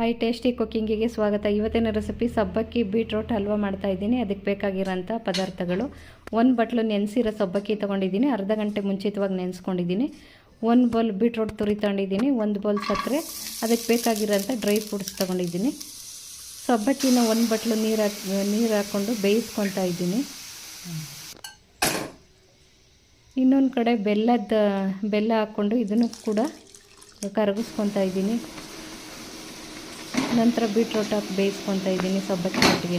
Hi tasty ಕುಕ್ಕಿಂಗಿಗೆ ಸ್ವಾಗತ. ಇವತ್ತಿನ recipe ಸಬ್ಬಕ್ಕಿ ಬೀಟ್ರೋಟ್ ಹಲ್ವಾ ಮಾಡ್ತಾ ಇದ್ದೀನಿ. ಅದಕ್ಕೆ ಬೇಕಾಗಿರೋಂಥ ಪದಾರ್ಥಗಳು. ಒಂದು ಬಟ್ಲು ನೆನೆಸಿರೋ ಸಬ್ಬಕ್ಕಿ ತೊಗೊಂಡಿದ್ದೀನಿ. ಅರ್ಧ ಗಂಟೆ ಮುಂಚಿತವಾಗಿ ನೆನೆಸ್ಕೊಂಡಿದ್ದೀನಿ. ಒಂದು ಬೌಲ್ ಬೀಟ್ರೋಟ್ ತುರಿ ತಗೊಂಡಿದ್ದೀನಿ. ಒಂದು ಬೌಲ್ ಸಕ್ಕರೆ. ಅದಕ್ಕೆ ಬೇಕಾಗಿರೋಂಥ ಡ್ರೈ ಫ್ರೂಟ್ಸ್ ತೊಗೊಂಡಿದ್ದೀನಿ. ಸಬ್ಬಕ್ಕಿನ ಒಂದು ಬಟ್ಲು ನೀರು ಹಾಕಿ, ನೀರು ಹಾಕ್ಕೊಂಡು ಬೇಯಿಸ್ಕೊತಾ ಇದ್ದೀನಿ. ಇನ್ನೊಂದು ಕಡೆ ಬೆಲ್ಲದ, ಬೆಲ್ಲ ಹಾಕ್ಕೊಂಡು ಇದನ್ನು ಕೂಡ ಕರಗಿಸ್ಕೊತಾ ಇದ್ದೀನಿ. ನಂತರ ಬೀಟ್ರೋಟ್ ಹಾಕಿ ಬೇಯಿಸ್ಕೊತಾ ಇದ್ದೀನಿ ಸಬ್ಬಕ್ಕಿ ಒಟ್ಟಿಗೆ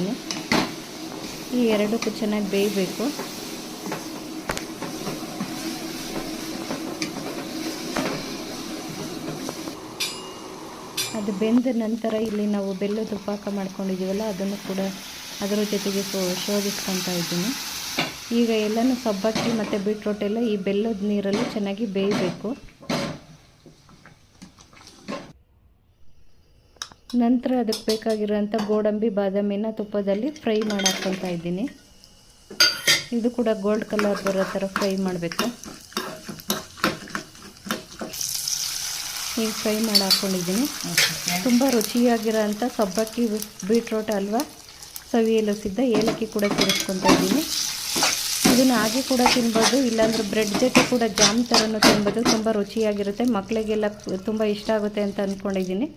ಈ ಎರಡಕ್ಕೂ ಚೆನ್ನಾಗಿ ಬೇಯಬೇಕು. ಅದು ಬೆಂದ ನಂತರ ಇಲ್ಲಿ ನಾವು ಬೆಲ್ಲದ ಪಾಕ ಮಾಡ್ಕೊಂಡಿದ್ದೀವಲ್ಲ, ಅದನ್ನು ಕೂಡ ಅದರ ಜೊತೆಗೆ ಶೋಧಿಸ್ಕೊತಾ ಇದ್ದೀನಿ. ಈಗ ಎಲ್ಲನೂ ಸಬ್ಬಕ್ಕಿ ಮತ್ತು ಬೀಟ್ರೋಟ್ ಎಲ್ಲ ಈ ಬೆಲ್ಲದ ನೀರಲ್ಲಿ ಚೆನ್ನಾಗಿ ಬೇಯಬೇಕು. ನಂತರ ಅದಕ್ಕೆ ಬೇಕಾಗಿರೋಂಥ ಗೋಡಂಬಿ, ಬಾದಾಮಿನ ತುಪ್ಪದಲ್ಲಿ ಫ್ರೈ ಮಾಡಿ ಹಾಕ್ಕೊತಾ ಇದ್ದೀನಿ. ಇದು ಕೂಡ ಗೋಲ್ಡ್ ಕಲರ್ ಬರೋ ಥರ ಫ್ರೈ ಮಾಡಬೇಕು. ಈಗ ಫ್ರೈ ಮಾಡಿ ಹಾಕ್ಕೊಂಡಿದ್ದೀನಿ ತುಂಬ ರುಚಿಯಾಗಿರೋ ಅಂಥ ಸಬ್ಬಕ್ಕಿ ಬೀಟ್ರೋಟ್ ಅಲ್ವಾ? ಸವಿಯಲು ಸಿದ್ಧ ಏಲಕ್ಕಿ ಕೂಡ ಸೇರಿಸ್ಕೊತಾ ಇದ್ದೀನಿ. ಇದನ್ನು ಹಾಗೆ ಕೂಡ ತಿನ್ಬೋದು, ಇಲ್ಲಾಂದ್ರೆ ಬ್ರೆಡ್ ಜೊತೆ ಕೂಡ ಜಾಮ್ ಥರನೂ ತಿನ್ಬೋದು. ತುಂಬ ರುಚಿಯಾಗಿರುತ್ತೆ. ಮಕ್ಕಳಿಗೆಲ್ಲ ತುಂಬ ಇಷ್ಟ ಆಗುತ್ತೆ ಅಂತ ಅಂದ್ಕೊಂಡಿದ್ದೀನಿ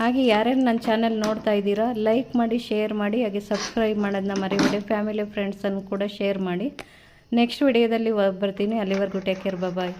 ಹಾಗೆ ಯಾರ್ಯಾರು ನನ್ನ ಚಾನಲ್ ನೋಡ್ತಾ ಇದ್ದೀರಾ ಲೈಕ್ ಮಾಡಿ ಶೇರ್ ಮಾಡಿ, ಹಾಗೆ ಸಬ್ಸ್ಕ್ರೈಬ್ ಮಾಡೋದನ್ನ ಮರಿಬೇಡಿ. ಫ್ಯಾಮಿಲಿ ಫ್ರೆಂಡ್ಸನ್ನು ಕೂಡ ಶೇರ್ ಮಾಡಿ. ನೆಕ್ಸ್ಟ್ ವಿಡಿಯೋದಲ್ಲಿ ಬರ್ತೀನಿ. ಅಲ್ಲಿವರೆಗೂ ಟೇಕ್ ಕೇರ್ ಬಾಯ್